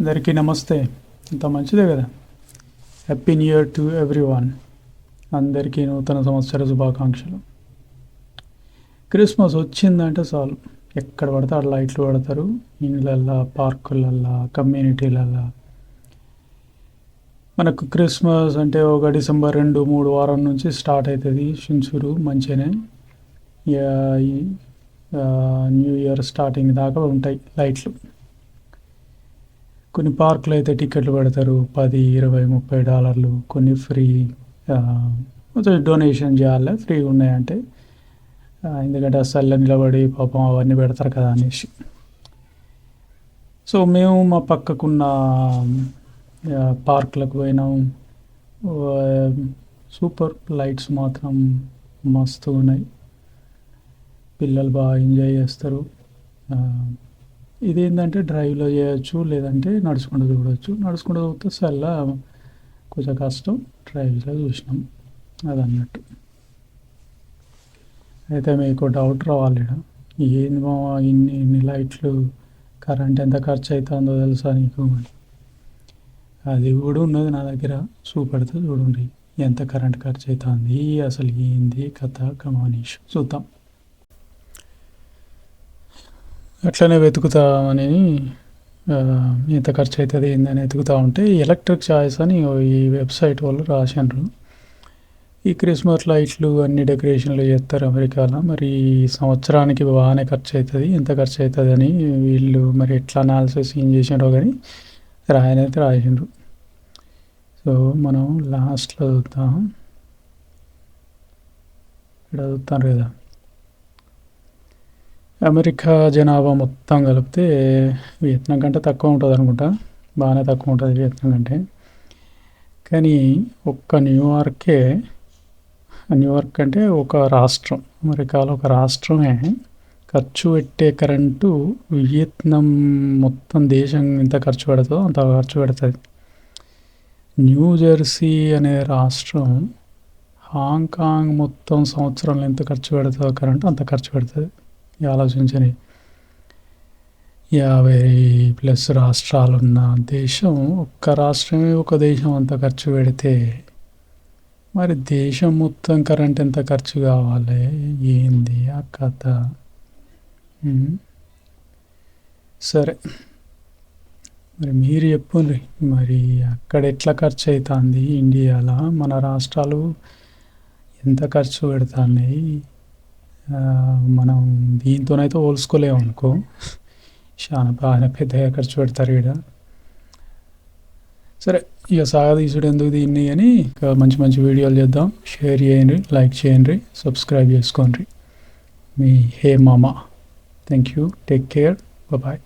అందరికీ నమస్తే. ఇంత మంచిదే కదా? Happy new year to everyone అందరికీ నూతన సంవత్సర శుభాకాంక్షలు. క్రిస్మస్ వచ్చిందంటే చాలు. ఎక్కడ పడితే అక్కడ లైట్లు పడతారు. ఇండ్లల్లో పార్కులల్లో కమ్యూనిటీలల్లో. మనకు క్రిస్మస్ అంటే ఒక డిసెంబర్ రెండు మూడు వారం నుంచి స్టార్ట్ అవుతుంది. షిన్సూరు మంచిగానే. ఈ, న్యూ ఇయర్ స్టార్టింగ్ దాకా ఉంటాయి లైట్లు. కొన్ని పార్కులు అయితే టికెట్లు పెడతారు. పది ఇరవై ముప్పై డాలర్లు. కొన్ని ఫ్రీ కొంచెం డొనేషన్ చేయాలి? ఫ్రీ ఉన్నాయంటే ఎందుకంటే అసలు నిలబడి పాపం అవన్నీ పెడతారు కదా అనేసి. సో మేము మా పక్కకున్న పార్కులకు పోయినాం. సూపర్ లైట్స్ మాత్రం మస్తు ఉన్నాయి. పిల్లలు బాగా ఎంజాయ్ చేస్తారు. ఇదేంటంటే డ్రైవ్లో చేయొచ్చు లేదంటే నడుచుకుంటూ చూడవచ్చు నడుచుకుంటూ చూస్తే చల్ల కొంచెం కష్టం. డ్రైవ్లో చూసినాం. అది అన్నట్టు అయితే మీకు డౌట్ రావాలి ఏంది మా ఇన్ని ఇన్ని లైట్లు కరెంట్ ఎంత ఖర్చు అవుతుందో తెలుసా నీకు? అది కూడా ఉన్నది నా దగ్గర. చూపెడితే చూడండి. ఎంత కరెంట్ ఖర్చు అవుతుంది అసలు ఏంది కథ? కమానీష్ చూద్దాం. అట్లనే వెతుకుతామని ఎంత ఖర్చు అవుతుంది ఏందని వెతుకుతా ఉంటే ఎలక్ట్రిక్ చాయిస్ అని ఈ వెబ్సైట్ వాళ్ళు రాసిండ్రు. ఈ క్రిస్మస్ లైట్లు అన్ని డెకరేషన్లు చేస్తారు అమెరికాలో. మరి సంవత్సరానికి బాగానే ఖర్చు అవుతుంది ఎంత ఖర్చు అవుతుంది అని వీళ్ళు మరి ఎట్లా అనాలిసిస్ ఏం చేసిండ్రో కానీ రాయనైతే రాసిండ్రు. సో మనం లాస్ట్లో చూద్దాం. ఇక్కడ చూస్తాను కదా అమెరికా జనాభా మొత్తం కలిపితే వియత్నాం కంటే తక్కువ ఉంటుంది అనుకుంటా. బాగానే తక్కువ ఉంటుంది వియత్నాం కంటే. కానీ ఒక్క న్యూయార్కే న్యూయార్క్ అంటే ఒక రాష్ట్రం. అమెరికాలో ఒక రాష్ట్రమే. ఖర్చు పెట్టే కరెంటు వియత్నాం మొత్తం దేశం ఎంత ఖర్చు పెడుతుందో అంత ఖర్చు పెడుతుంది. న్యూ జెర్సీ అనే రాష్ట్రం హాంకాంగ్ మొత్తం సంవత్సరంలో ఎంత ఖర్చు పెడుతుందో కరెంటు అంత ఖర్చు పెడుతుంది. ఆలోచించని యాభై ప్లస్ రాష్ట్రాలున్న దేశం ఒక్క రాష్ట్రమే ఒక దేశం అంత ఖర్చు పెడితే మరి దేశం మొత్తం కరెంట్ ఎంత ఖర్చు కావాలి? ఏంది ఆ కథ? సరే. మరి మీరు చెప్పండి. మరి అక్కడ ఎట్లా ఖర్చు అవుతుంది ఇండియాలో? మన రాష్ట్రాలు ఎంత ఖర్చు పెడుతున్నాయి? మనం దీంతోనైతే పోల్చుకోలేము అనుకో. చాలా బాగా పెద్దగా ఖర్చు పెడతారు ఇక్కడ సరే ఇక సాగదీసుడు ఎందుకు దీన్ని అని ఇంకా మంచి మంచి వీడియోలు చేద్దాం. షేర్ చేయండి లైక్ చేయండి సబ్స్క్రైబ్ చేసుకోండి. మీ హే మామ. Thank you take care bye